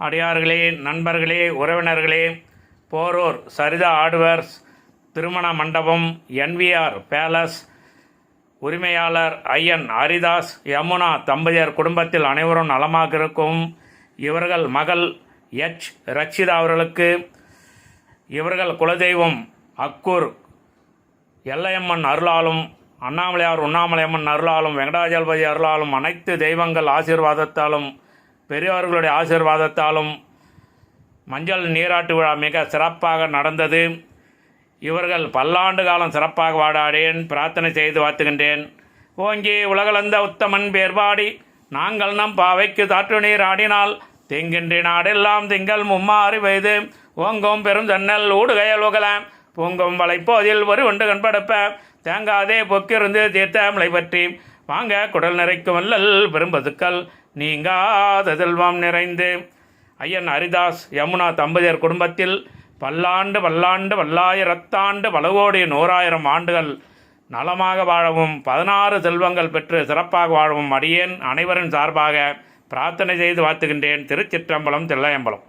அடியார்களே நண்பர்களே உறவினர்களே போரூர் சரிதா ஆடுவர்ஸ் திருமண மண்டபம் என்விஆர் பேலஸ் உரிமையாளர் ஐயன் ஹரிதாஸ் யமுனா தம்பதியர் குடும்பத்தில் அனைவரும் நலமாக இருக்கும் இவர்கள் மகள் எச். ரக்ஷிதா அவர்களுக்கு இவர்கள் குலதெய்வம் அக்கூர் எல்லையம்மன் அருளாலும் அண்ணாமலையார் உண்ணாமலையம்மன் அருளாலும் வெங்கடாஜலபதி அருளாலும் அனைத்து தெய்வங்கள் ஆசீர்வாதத்தாலும் பெரியவர்களுடைய ஆசீர்வாதத்தாலும் மஞ்சள் நீராட்டு விழா மிக சிறப்பாக நடந்தது. இவர்கள் பல்லாண்டு காலம் சிறப்பாக வாடாடேன் பிரார்த்தனை செய்து வாழ்த்துகின்றேன். ஓங்கி உலகளந்த உத்தமன் பேர்பாடி நாங்கள் நம் பாவைக்கு தாற்று நீர் ஆடினால் திங்கின்றி நாடெல்லாம் திங்கள் மும்மாறு பெய்து. ஓங்கும் பெரும் ஜன்னல் ஊடுகையல் உகலாம் பூங்கும் வளைப்போதில் ஒரு ஒன்று கண்படுப்ப தேங்காதே பொக்கிருந்து தீர்த்த மலை பற்றி வாங்க குடல் நிறைக்கும் அல்லல் பெரும்பதுக்கள் நீங்காத செல்வம் நிறைந்து. ஐயன் ஹரிதாஸ் யமுனா தம்பதியர் குடும்பத்தில் பல்லாண்டு பல்லாண்டு பல்லாயிரத்தாண்டு பல கோடி நூறாயிரம் ஆண்டுகள் நலமாக வாழவும் பதினாறு செல்வங்கள் பெற்று சிறப்பாக வாழவும் அடியேன் அனைவரின் சார்பாக பிரார்த்தனை செய்து வாழ்த்துகின்றேன். திருச்சிற்றம்பலம் தில்லையம்பலம்.